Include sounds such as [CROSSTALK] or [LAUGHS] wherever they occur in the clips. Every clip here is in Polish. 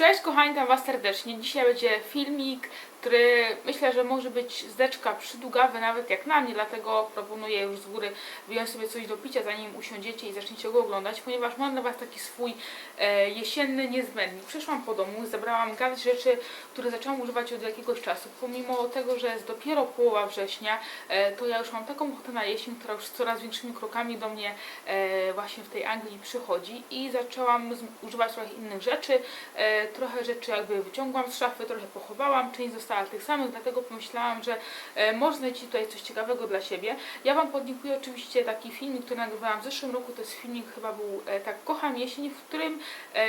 Cześć kochani, witam Was serdecznie. Dzisiaj będzie filmik, który myślę, że może być zdeczka przydługawy nawet jak na mnie, dlatego proponuję już z góry wyjąć sobie coś do picia, zanim usiądziecie i zaczniecie go oglądać, ponieważ mam dla Was taki swój e, jesienny niezbędnik. Przyszłam po domu, zebrałam garść rzeczy, które zaczęłam używać od jakiegoś czasu. Pomimo tego, że jest dopiero połowa września, e, to ja już mam taką ochotę na jesień, która już coraz większymi krokami do mnie e, właśnie w tej Anglii przychodzi i zaczęłam z- używać trochę innych rzeczy. E, trochę rzeczy jakby wyciągłam z szafy, trochę pochowałam, część została tych samych, dlatego pomyślałam, że e, może znajdziecie tutaj coś ciekawego dla siebie. Ja Wam podlinkuję oczywiście taki filmik, który nagrywałam w zeszłym roku. To jest filmik chyba był e, tak Kocham jesień, w którym e,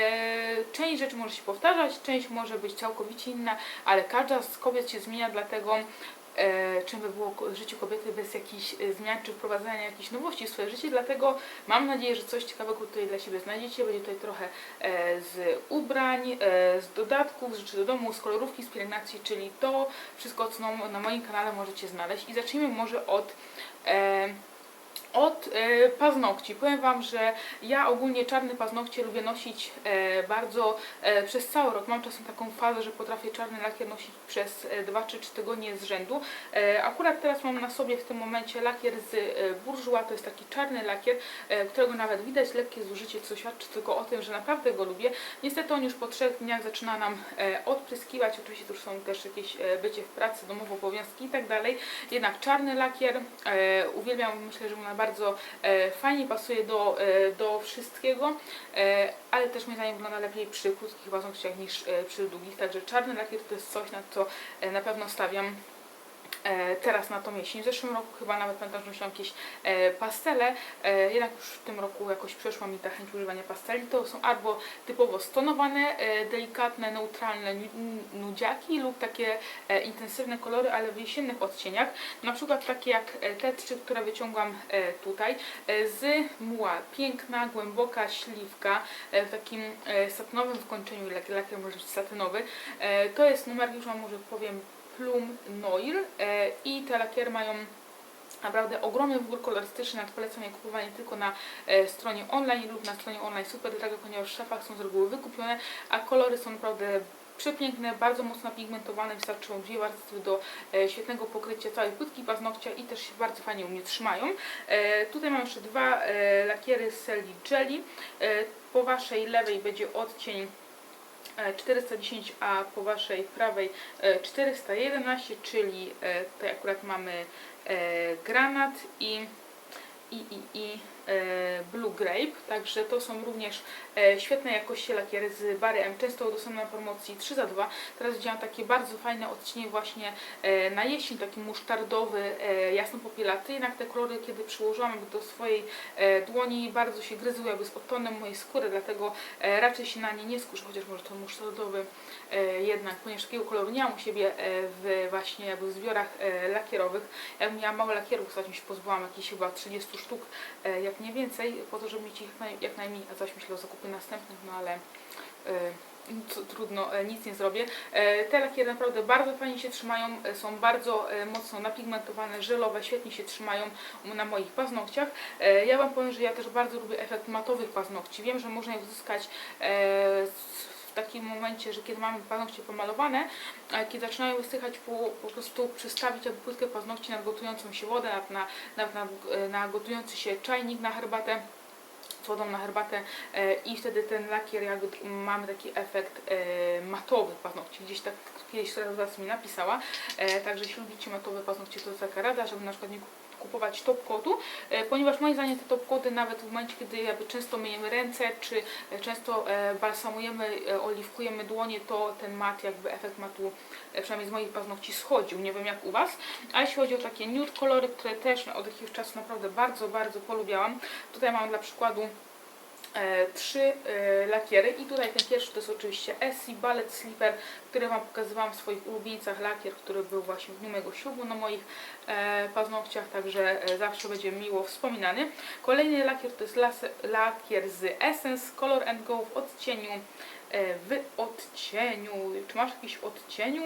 część rzeczy może się powtarzać, część może być całkowicie inna, ale każda z kobiet się zmienia, dlatego czym by było życie kobiety bez jakichś e, zmian czy wprowadzania jakichś nowości w swoje życie, dlatego mam nadzieję, że coś ciekawego tutaj dla siebie znajdziecie. Będzie tutaj trochę e, z ubrań, e, z dodatków, z rzeczy do domu, z kolorówki, z pielęgnacji, czyli to wszystko, co na, moim kanale możecie znaleźć. I zacznijmy może od e, od e, paznokci. Powiem Wam, że ja ogólnie czarne paznokcie lubię nosić e, bardzo e, przez cały rok. Mam czasem taką fazę, że potrafię czarny lakier nosić przez e, 2 czy 3 tygodnie z rzędu. Akurat teraz mam na sobie w tym momencie lakier z Bourjois, to jest taki czarny lakier, którego nawet widać lekkie zużycie, co świadczy tylko o tym, że naprawdę go lubię. Niestety on już po trzech dniach zaczyna nam odpryskiwać, oczywiście tu są też jakieś bycie w pracy, domowe obowiązki i tak dalej. Jednak czarny lakier uwielbiam, myślę, że mu na bardzo e, fajnie pasuje do, e, do wszystkiego, e, ale też moim zdaniem wygląda lepiej przy krótkich paznokciach niż przy długich, także czarny lakier to jest coś, na co na pewno stawiam teraz na tą jesień. W zeszłym roku chyba nawet pamiętam, że nosiłam jakieś e, pastele, e, jednak już w tym roku jakoś przeszła mi ta chęć używania pasteli. To są albo typowo stonowane, e, delikatne, neutralne nu- nudziaki lub takie e, intensywne kolory, ale w jesiennych odcieniach. Na przykład takie jak e, te trzy, które wyciągam e, tutaj e, z muła. Piękna, głęboka śliwka e, w takim e, satynowym wykończeniu, lak- lakier może być satynowy. E, To jest numer, już Wam może powiem, Plum Noir e, i te lakiery mają naprawdę ogromny wybór kolorystyczny, nawet polecam je kupowanie tylko na e, stronie online lub na stronie online super drogo, ponieważ w szafach są z reguły wykupione, a kolory są naprawdę przepiękne, bardzo mocno pigmentowane, wystarczą dwie warstwy do e, świetnego pokrycia całej płytki paznokcia i też się bardzo fajnie u mnie trzymają. Tutaj mam jeszcze dwa lakiery z Jelly. Po Waszej lewej będzie odcień 410, a po Waszej prawej e, 411, czyli e, tutaj akurat mamy e, granat i, i, i, i e, blue grape, także to są również e, świetnej jakości lakiery z Bary M, często dostępne na promocji 3 za 2. Teraz widziałam takie bardzo fajne odcienie właśnie e, na jesień, taki musztardowy, e, jasno popielaty, jednak te kolory, kiedy przyłożyłam do swojej e, dłoni, bardzo się gryzły jakby z odtonem mojej skóry, dlatego e, raczej się na nie nie skuszę, chociaż może to musztardowy e, jednak, ponieważ takiego koloru nie mam u siebie e, w właśnie jakby w zbiorach e, lakierowych. Ja miałam mało lakierów, ostatnio się pozbyłam jakieś chyba 30 sztuk, e, jak nie więcej, po to, żeby mieć ich jak, naj, jak najmniej, a zaś myślę o zakupie następnych, no ale trudno, e, nic nie zrobię. E, Te lakiery naprawdę bardzo fajnie się trzymają, e, są bardzo mocno napigmentowane, żelowe, świetnie się trzymają na moich paznokciach. Ja Wam powiem, że ja też bardzo lubię efekt matowych paznokci. Wiem, że można je uzyskać w takim momencie, że kiedy mamy paznokcie pomalowane, kiedy zaczynają wysychać, po, po prostu przystawić płytkę paznokci nad gotującą się wodę, na, nad, na, na gotujący się czajnik na herbatę wodą na herbatę e, i wtedy ten lakier jakby mamy taki efekt e, matowy paznokci. Gdzieś tak kiedyś która z Was mi napisała. E, także jeśli lubicie matowe paznokcie, to taka rada, żeby na przykład nie kup- kupować top coatu, e, ponieważ moim zdaniem te top coaty nawet w momencie, kiedy jakby często myjemy ręce, czy e, często e, balsamujemy, oliwkujemy dłonie, to ten mat, jakby efekt matu, przynajmniej z moich paznokci schodził. Nie wiem jak u Was. A jeśli chodzi o takie nude kolory, które też od jakiegoś czasu naprawdę bardzo, bardzo polubiałam, tutaj mam dla przykładu trzy e, lakiery i tutaj ten pierwszy to jest oczywiście Essie Ballet Slipper, który Wam pokazywałam w swoich ulubieńcach lakier, który był właśnie w dniu mojego ślubu na moich e, paznokciach, także e, zawsze będzie miło wspominany. Kolejny lakier to jest lakier z Essence Color and Go w odcieniu e, w odcieniu, czy masz jakiś odcieniu?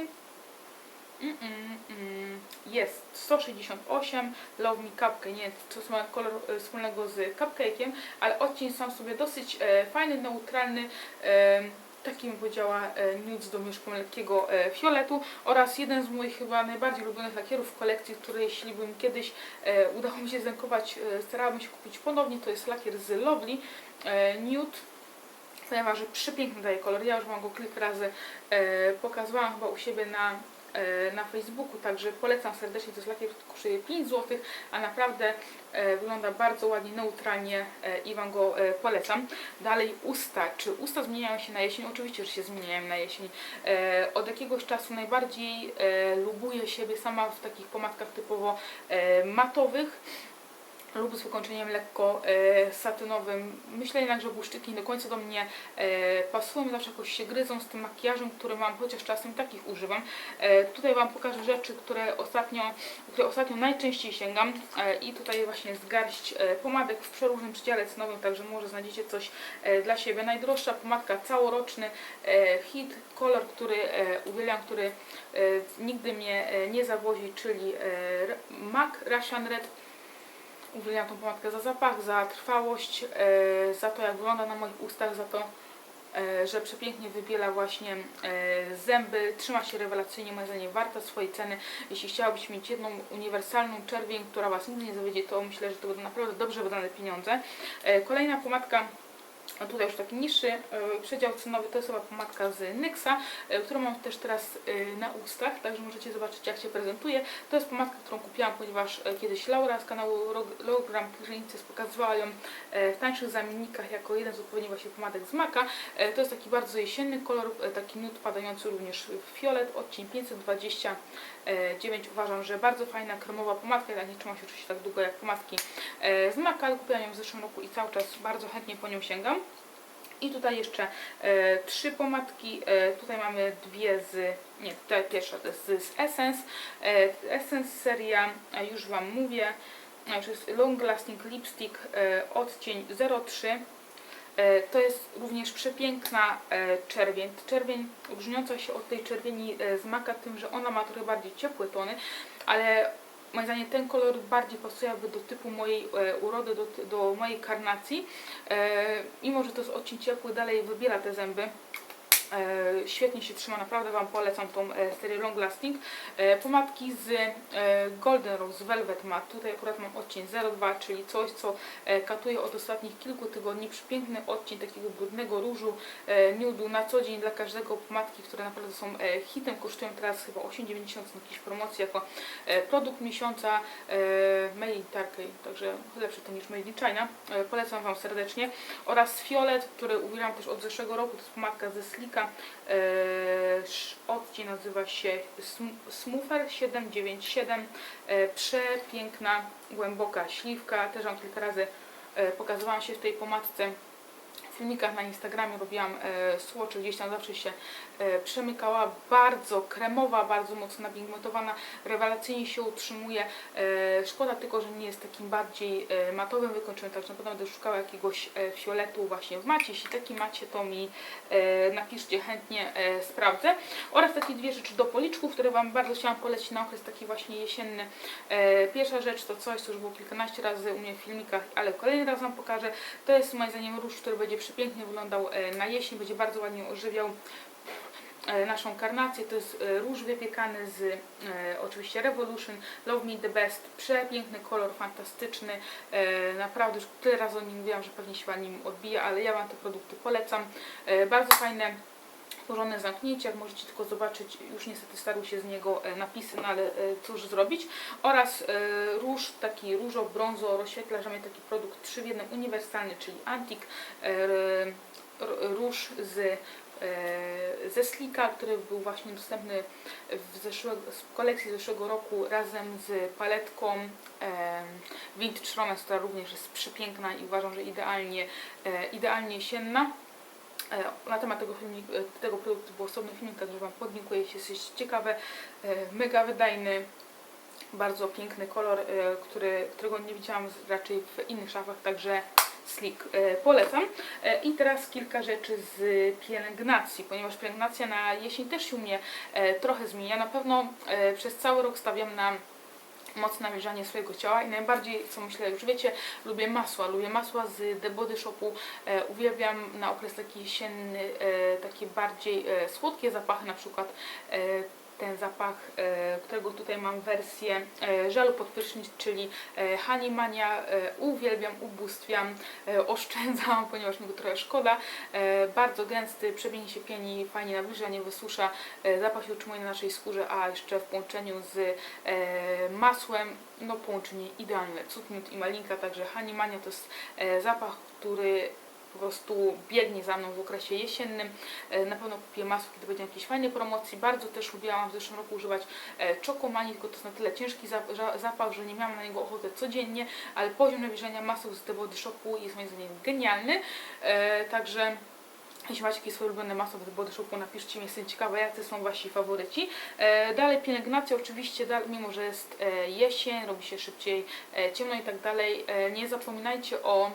Mm, mm, mm. Jest 168, Love Me Cupcake, nie, to ma kolor e, wspólnego z cupcake'iem, ale odcień sam sobie dosyć e, fajny, neutralny, e, taki bym powiedziała e, nude z domieszką lekkiego e, fioletu oraz jeden z moich chyba najbardziej ulubionych lakierów w kolekcji, który jeśli bym kiedyś e, udało mi się zdenkować, e, starałabym się kupić ponownie, to jest lakier z Lovely e, Nude ponieważ przepiękny daje kolor. Ja już Wam go kilka razy e, pokazywałam chyba u siebie na, na Facebooku, także polecam serdecznie. To jest lakier, kosztuje 5 zł, a naprawdę e, wygląda bardzo ładnie, neutralnie e, i Wam go e, polecam. Dalej usta. Czy usta zmieniają się na jesień? Oczywiście, że się zmieniają na jesień. E, od jakiegoś czasu najbardziej e, lubuję siebie sama w takich pomadkach typowo e, matowych lub z wykończeniem lekko e, satynowym. Myślę jednak, że błyszczyki nie do końca do mnie e, pasują, zawsze jakoś się gryzą z tym makijażem, który mam, chociaż czasem takich używam. E, tutaj Wam pokażę rzeczy, które ostatnio, które ostatnio najczęściej sięgam e, i tutaj właśnie jest garść e, pomadek w przeróżnym przedziale cenowym, także może znajdziecie coś e, dla siebie. Najdroższa pomadka całoroczny e, hit, kolor, który e, uwielbiam, który e, nigdy mnie e, nie zawozi, czyli e, MAC Russian Red Uwielbiam tą pomadkę za zapach, za trwałość, e, za to jak wygląda na moich ustach, za to, e, że przepięknie wybiela właśnie e, zęby, trzyma się rewelacyjnie, moim zdaniem warta swojej ceny. Jeśli chciałabyś mieć jedną uniwersalną czerwień, która Was nigdy nie zawiedzie, to myślę, że to będą naprawdę dobrze wydane pieniądze. Kolejna pomadka tutaj już taki niższy e, przedział cenowy to jest chyba pomadka z NYXa, e, którą mam też teraz e, na ustach, także możecie zobaczyć jak się prezentuje. To jest pomadka, którą kupiłam, ponieważ kiedyś Laura z kanału Logram Pyrzynicy pokazywała ją w tańszych zamiennikach jako jeden z odpowiednich właśnie pomadek z Maka. To jest taki bardzo jesienny kolor, taki nude padający również w fiolet, odcień 529. Uważam, że bardzo fajna kremowa pomadka, ja nie trzymam się oczywiście tak długo jak pomadki e, z Maka, kupiłam ją w zeszłym roku i cały czas bardzo chętnie po nią sięgam. I tutaj jeszcze e, trzy pomadki. E, tutaj mamy dwie z. Nie, tutaj pierwsza to jest z, z Essence. E, Essence seria, już Wam mówię, to jest Long Lasting Lipstick e, odcień 03. E, To jest również przepiękna e, czerwień. Czerwień różniąca się od tej czerwieni e, z maka tym, że ona ma trochę bardziej ciepłe tony, ale moim zdaniem ten kolor bardziej pasuje do typu mojej urody, do, do mojej karnacji. Mimo, że to jest odcień ciepły, dalej wybiela te zęby. E, świetnie się trzyma, naprawdę Wam polecam tą e, serię Long Lasting. E, pomadki z Golden Rose Velvet Matte. Tutaj akurat mam odcień 02, czyli coś, co katuje od ostatnich kilku tygodni. Przepiękny odcień takiego brudnego różu, nudu na co dzień dla każdego pomadki, które naprawdę są hitem. Kosztują teraz chyba 8,90 na jakiejś promocji jako produkt miesiąca Made in także lepszy to niż Made in China. Polecam Wam serdecznie. Oraz Fiolet, który uwielbiam też od zeszłego roku, to jest pomadka ze Slika. E, sz- odcień nazywa się Sm- Smoother 797. E, przepiękna, głęboka śliwka. Też Wam kilka razy e, pokazywałam się w tej pomadce. W filmikach na Instagramie robiłam e, gdzieś tam zawsze się e, przemykała. Bardzo kremowa, bardzo mocno napigmentowana, rewelacyjnie się utrzymuje. E, szkoda tylko, że nie jest takim bardziej e, matowym wykończonym, także na pewno będę szukała jakiegoś e, fioletu właśnie w macie. Jeśli taki macie, to mi e, napiszcie, chętnie e, sprawdzę. Oraz takie dwie rzeczy do policzków, które Wam bardzo chciałam polecić na okres taki właśnie jesienny. E, pierwsza rzecz to coś, co już było kilkanaście razy u mnie w filmikach, ale kolejny raz Wam pokażę. To jest moim zdaniem róż, który będzie przepięknie wyglądał e, na jesień, będzie bardzo ładnie ożywiał e, naszą karnację. To jest e, róż wypiekany z e, oczywiście Revolution, Love Me The Best. Przepiękny kolor, fantastyczny. E, naprawdę już tyle razy o nim mówiłam, że pewnie się Wam nim odbija, ale ja Wam te produkty polecam. E, bardzo fajne porządne zamknięcie, jak możecie tylko zobaczyć, już niestety starły się z niego e, napisy, no ale e, cóż zrobić. Oraz e, róż, taki różo-brązo rozświetlarz, mamy taki produkt 3 w 1 uniwersalny, czyli Antik, e, róż z e, ze Slika, który był właśnie dostępny w, zeszłego, w kolekcji zeszłego roku razem z paletką e, Vintage Romance, która również jest przepiękna i uważam, że idealnie, e, idealnie jesienna. E, Na temat tego, e, tego produktu był osobny filmik, także Wam podlinkuję, jeśli jesteście ciekawe. E, Mega wydajny, bardzo piękny kolor, e, który, którego nie widziałam raczej w innych szafach, także Slick e, polecam. E, I teraz kilka rzeczy z pielęgnacji, ponieważ pielęgnacja na jesień też się u mnie e, trochę zmienia. Na pewno przez cały rok stawiam na mocne nawilżanie swojego ciała i najbardziej, co myślę, już wiecie, lubię masła. Lubię masła z The Body Shopu. E, uwielbiam na okres taki jesienny e, takie bardziej e, słodkie zapachy, na przykład e, ten zapach, e, którego tutaj mam wersję e, żelu pod prysznic, czyli e, Honey Mania. E, uwielbiam, ubóstwiam, oszczędzam, [LAUGHS] ponieważ mi go trochę szkoda. Bardzo gęsty, przebiegnie się pieni, fajnie nawilża, nie wysusza. Zapach się utrzymuje na naszej skórze, a jeszcze w połączeniu z masłem, no połączenie idealne. Cud, i malinka, także Honey Mania to jest zapach, który po prostu biegnie za mną w okresie jesiennym. E, Na pewno kupię masło, kiedy będzie jakieś fajne promocji. Bardzo też lubiłam w zeszłym roku używać e, czokomani, tylko to jest na tyle ciężki zapach, że nie miałam na niego ochoty codziennie, ale poziom nawilżenia masów z The Body Shopu jest moim zdaniem genialny. E, Także jeśli macie jakieś swoje ulubione masło The Body Shopu, napiszcie mi, jestem ciekawa, jacy są wasi faworyci. Dalej pielęgnacja, oczywiście, mimo że jest jesień, robi się szybciej ciemno i tak dalej, nie zapominajcie o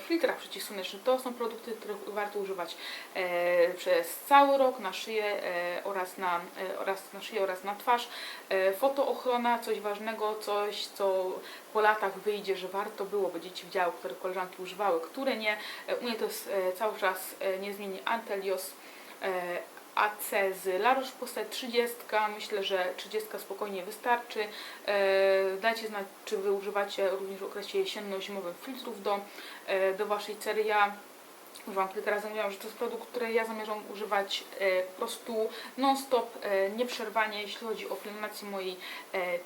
filtrach przeciwsłonecznych. To są produkty, których warto używać e, przez cały rok na szyję e, oraz, na, e, oraz na szyję oraz na twarz. E, fotoochrona, coś ważnego, coś co po latach wyjdzie, że warto było, by dzieci widziały, które koleżanki używały, które nie. E, u mnie to jest e, cały czas e, niezmiennie Antelios e, AC z La Roche-Posay 30. Myślę, że 30 spokojnie wystarczy. E, dajcie znać, czy Wy używacie również w okresie jesienno-zimowym filtrów do, e, do Waszej cery. Ja używam kilka razy, mówiłam, że to jest produkt, który ja zamierzam używać e, po prostu non-stop, nieprzerwanie, jeśli chodzi o pielęgnację mojej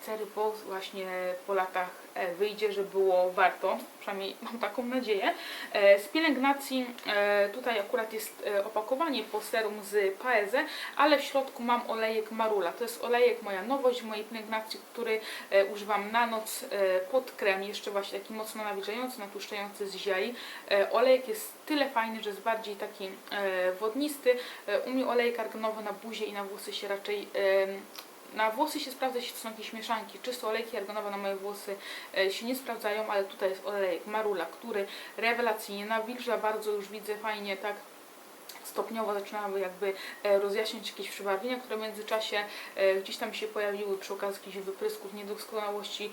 cery, bo właśnie po latach wyjdzie, że było warto, przynajmniej mam taką nadzieję. E, z pielęgnacji e, tutaj akurat jest e, opakowanie po serum z Paeze, ale w środku mam olejek Marula. To jest olejek, moja nowość w mojej pielęgnacji, który używam na noc pod krem, jeszcze właśnie taki mocno nawilżający, natłuszczający z. E, olejek jest tyle fajny, że jest bardziej taki wodnisty. U mnie olejek arganowy na buzie i na włosy się raczej na włosy się sprawdza, jeśli to są jakieś mieszanki. Czysto olejki arganowe na moje włosy e, się nie sprawdzają, ale tutaj jest olejek Marula, który rewelacyjnie nawilża bardzo, już widzę fajnie tak stopniowo zaczynały jakby e, rozjaśniać jakieś przebarwienia, które w międzyczasie e, gdzieś tam się pojawiły przy okazji jakichś wyprysków, niedoskonałości.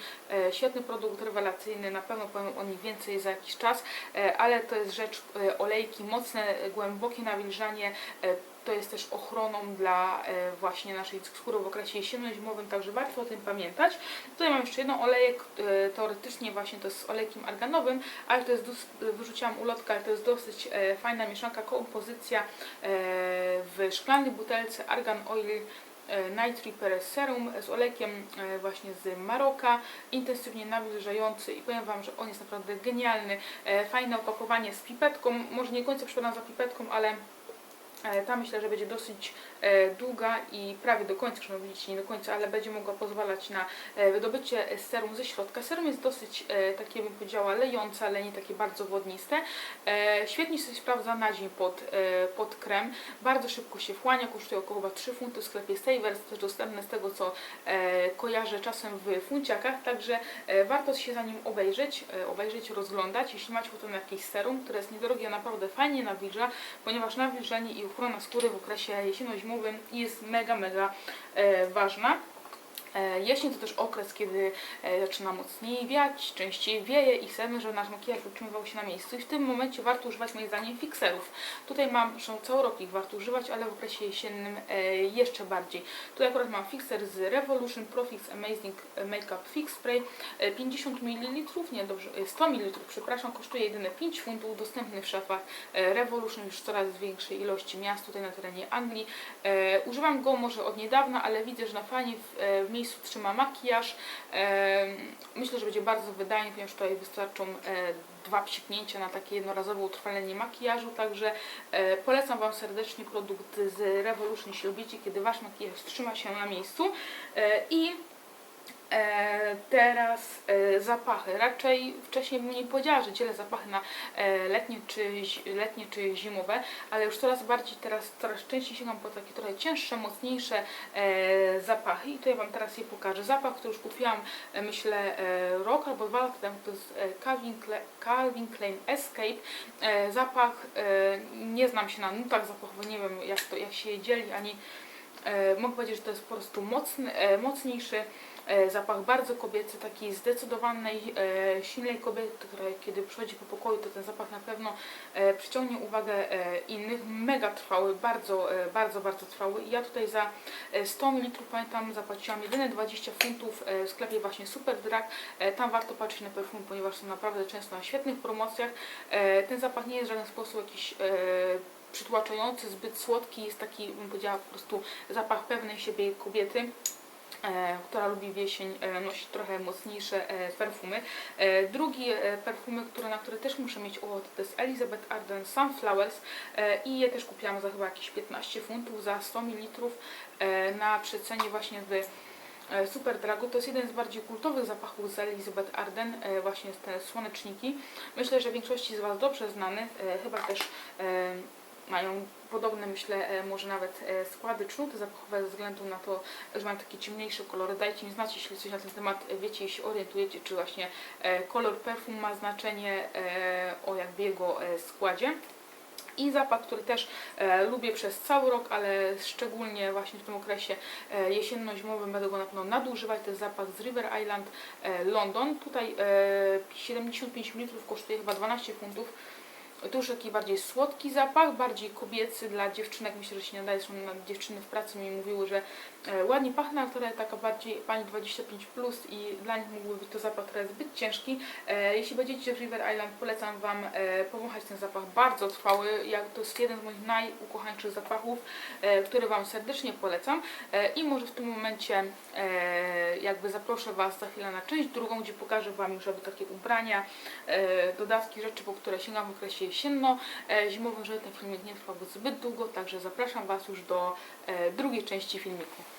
Świetny produkt, rewelacyjny, na pewno powiem o nim więcej za jakiś czas, ale to jest rzecz olejki, mocne, głębokie nawilżanie, to jest też ochroną dla e, właśnie naszej skóry w okresie jesienno-zimowym, także warto o tym pamiętać. Tutaj mam jeszcze jeden olejek, e, teoretycznie właśnie to jest z olejkiem arganowym, ale to jest, wyrzuciłam ulotkę, ale to jest dosyć e, fajna mieszanka, kompozycja w szklanej butelce Argan Oil Night Repair Serum z olejkiem właśnie z Maroka, intensywnie nawilżający i powiem Wam, że on jest naprawdę genialny. Fajne opakowanie z pipetką, może nie końca przepadam za pipetką, ale Ta myślę, że będzie dosyć e, długa i prawie do końca, że widzicie, nie do końca, ale będzie mogła pozwalać na e, wydobycie serum ze środka. Serum jest dosyć e, takie, bym powiedziała, lejące, ale nie takie bardzo wodniste. E, Świetnie się sprawdza na dzień pod, e, pod krem. Bardzo szybko się wchłania, kosztuje około chyba 3 funty w sklepie Savers, też dostępne z tego, co e, kojarzę czasem w funciakach, także e, warto się za nim obejrzeć, e, obejrzeć, rozglądać. Jeśli macie na jakieś serum, które jest niedrogie, naprawdę fajnie nawilża, ponieważ nawilżenie i ochrona skóry w okresie jesienno-zimowym jest mega, mega e, ważna. E, Jesień to też okres, kiedy e, zaczyna mocniej wiać, częściej wieje i chcemy, żeby nasz makijaż utrzymywał się na miejscu i w tym momencie warto używać moim zdaniem fikserów. Tutaj mam, zresztą cały rok ich warto używać, ale w okresie jesiennym e, jeszcze bardziej. Tutaj akurat mam fixer z Revolution Profix Amazing Makeup Fix Spray e, 50 ml, nie dobrze, e, 100 ml, przepraszam, kosztuje jedyne 5 funtów, dostępny w szafach Revolution już w coraz większej ilości miast tutaj na terenie Anglii. Używam go może od niedawna, ale widzę, że na fajnie w, e, trzyma makijaż. Myślę, że będzie bardzo wydajny, ponieważ tutaj wystarczą e, dwa psiknięcia na takie jednorazowe utrwalenie makijażu, także e, polecam Wam serdecznie produkt z Revolution, jeśli lubicie, kiedy Wasz makijaż trzyma się na miejscu. E, I teraz e, zapachy. Raczej wcześniej bym nie powiedziała, że dzielę zapachy na e, letnie, czy, letnie czy zimowe, ale już coraz bardziej teraz, coraz częściej sięgam po takie trochę cięższe, mocniejsze e, zapachy i tutaj Wam teraz je pokażę. Zapach, który już kupiłam e, myślę e, rok albo dwa lata temu, to jest e, Calvin, Kle- Calvin Klein Escape. E, zapach, e, nie znam się na nutach zapachowych, nie wiem jak, to, jak się je dzieli, ani E, mogę powiedzieć, że to jest po prostu mocny, e, mocniejszy e, zapach, bardzo kobiecy, takiej zdecydowanej, e, silnej kobiety, która kiedy przychodzi po pokoju, to ten zapach na pewno e, przyciągnie uwagę e, innych. Mega trwały, bardzo, e, bardzo, bardzo trwały. I ja tutaj za e, 100 ml pamiętam zapłaciłam jedyne 20 funtów e, w sklepie właśnie Super Drag. E, Tam warto patrzeć na perfumy, ponieważ są naprawdę często na świetnych promocjach. E, Ten zapach nie jest w żaden sposób jakiś e, przytłaczający, zbyt słodki, jest taki, bym powiedziała, po prostu zapach pewnej siebie kobiety. E, która lubi w jesień e, nosić trochę mocniejsze e, perfumy. E, drugi e, perfumy, które, na które też muszę mieć ochotę, to jest Elizabeth Arden Sunflowers e, i je też kupiłam za chyba jakieś 15 funtów, za 100 ml e, na przecenie właśnie w e, Super Dragu. To jest jeden z bardziej kultowych zapachów z Elizabeth Arden, e, właśnie te słoneczniki. Myślę, że większości z Was dobrze znany, e, chyba też mają podobne, myślę, e, może nawet e, składy nuty zapachowe ze względu na to, że mają takie ciemniejsze kolory. Dajcie mi znać, jeśli coś na ten temat wiecie i się orientujecie, czy właśnie e, kolor perfum ma znaczenie e, o jakby jego e, składzie. I zapach, który też e, lubię przez cały rok, ale szczególnie właśnie w tym okresie e, jesienno-zimowym będę go na pewno nadużywać. To jest zapach z River Island e, London. Tutaj e, 75 ml kosztuje chyba 12 funtów. To już taki bardziej słodki zapach, bardziej kobiecy dla dziewczynek. Myślę, że się nadaje. Są dziewczyny w pracy mi mówiły, że ładnie pachnie, ale która taka bardziej pani 25 plus i dla nich mógłby być to zapach, który jest zbyt ciężki. E, jeśli będziecie w River Island, polecam Wam e, powąchać ten zapach bardzo trwały. Jak to jest jeden z moich najukochańszych zapachów, e, który Wam serdecznie polecam. E, I może w tym momencie e, jakby zaproszę Was za chwilę na część drugą, gdzie pokażę Wam już jakby takie ubrania, e, dodatki, rzeczy, po które sięgam w okresie jesienno-zimowym, żeby ten filmik nie trwał zbyt długo, także zapraszam Was już do e, drugiej części filmiku.